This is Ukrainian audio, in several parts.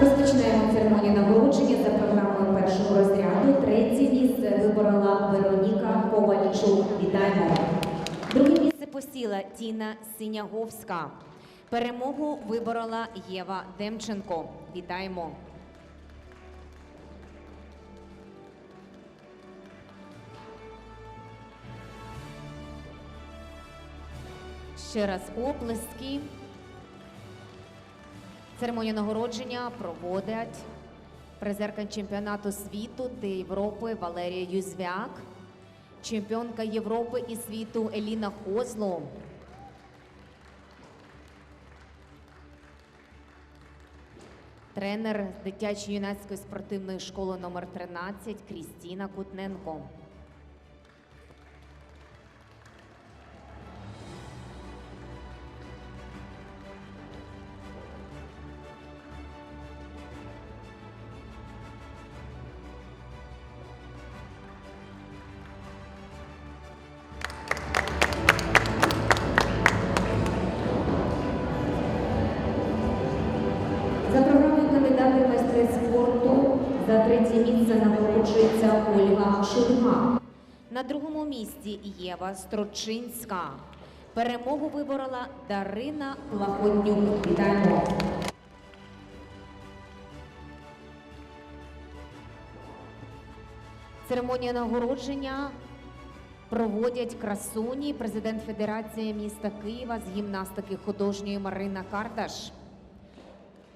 Розпочинаємо церемонію нагородження за програмою першого розряду. Третє місце виборола Вероніка Ковальчук. Вітаємо. Друге місце посіла Тіна Синяговська. Перемогу виборола Єва Демченко. Вітаємо. Ще раз оплески. Церемонію нагородження проводять призерка чемпіонату світу та Європи Валерія Юзвяк, чемпіонка Європи і світу Еліна Хозло. Тренер дитячої юнацької спортивної школи номер 13 Крістіна Кутненко. Кандидати спорту за третє місце нагороджується Ольга Шульга. На другому місці Єва Строчинська. Перемогу виборола Дарина Плахотнюк. Вітаємо. Церемонія нагородження проводять красуні, президент Федерації міста Києва з гімнастики художньої Марина Кардаш.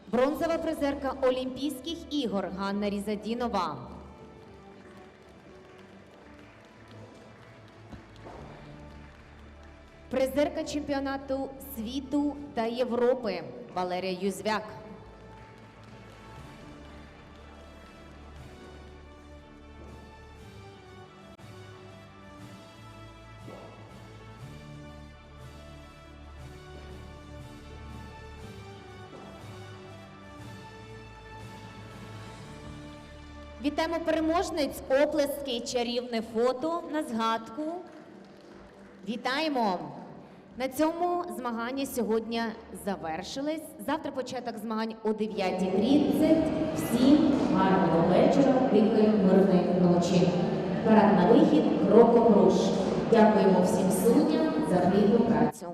Бронзова призерка Олімпійських ігор Ганна Різадінова. Призерка чемпіонату світу та Європи Валерія Юзвяк. Вітаємо переможниць, оплески, чарівне фото на згадку. Вітаємо! На цьому змагання сьогодні завершились. Завтра початок змагань о 9.30. Всім гарного вечора, тихої мирної ночі. Парад на вихід, кроком руш. Дякуємо всім суддям за плідну працю.